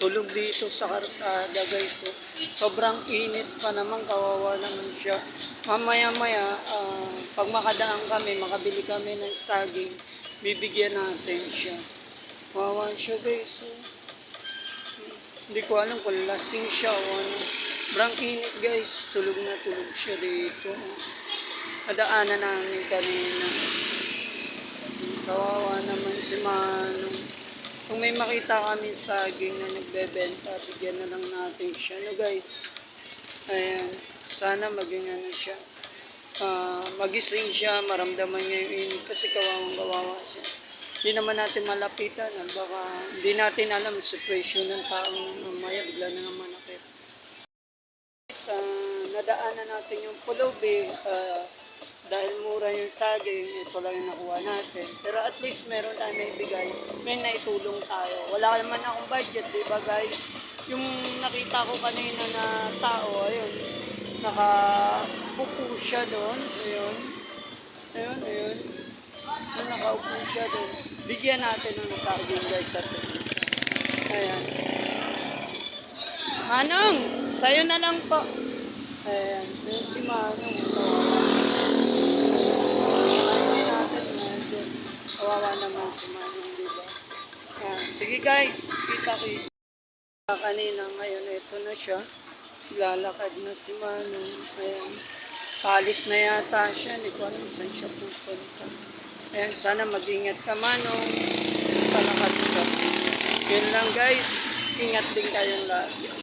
tulog dito sa karsada guys. So, sobrang init pa naman, kawawa naman siya. Mamaya-maya, ah, pag makadaan kami, makabili kami ng saging, bibigyan natin siya. Kawawa siya guys. So, hindi ko alam kung lasing siya o ano. Sobrang init guys, tulog na tulog siya dito. Nadaanan namin kanina. Kawawa naman si Manong. Kung may makita kami saging na nagbebenta, bigyan na lang natin siya. No guys? Ayan. Sana maging ano siya. ah, magising siya, maramdaman niya yung init kasi kawawang kawawa siya. Hindi naman natin malapitan. ah, Baka hindi natin alam ang sitwasyon ng taong mamaya bigla na naman nakit. Sa nadaanan natin yung pulubi, ah, dahil mura yung saging, ito lang yung nakuha natin. Pero at least meron tayo may bigay, may naitulong tayo. Wala naman akong budget, di ba guys? Yung nakita ko kanina na tao, ayun, nakapupo siya doon, ayun. Ayun, ayun. Ayun, nakaupo siya doon. Bigyan natin ng saging guys at Ayan. Manong, sa'yo na lang po. Ayan, yun si Manong. Ayun natin medyo. Kawawa naman si Manong, di ba? Ayan. Sige guys, kita kita. Kanina ngayon, ito na siya. Lalakad na si Manong. Ayan. Palis na yata siya. Hindi ko alam saan siya pupunta. Ayan, sana mag-ingat ka Manong. Palakas ka. Yun lang guys. Ingat din kayong lahat.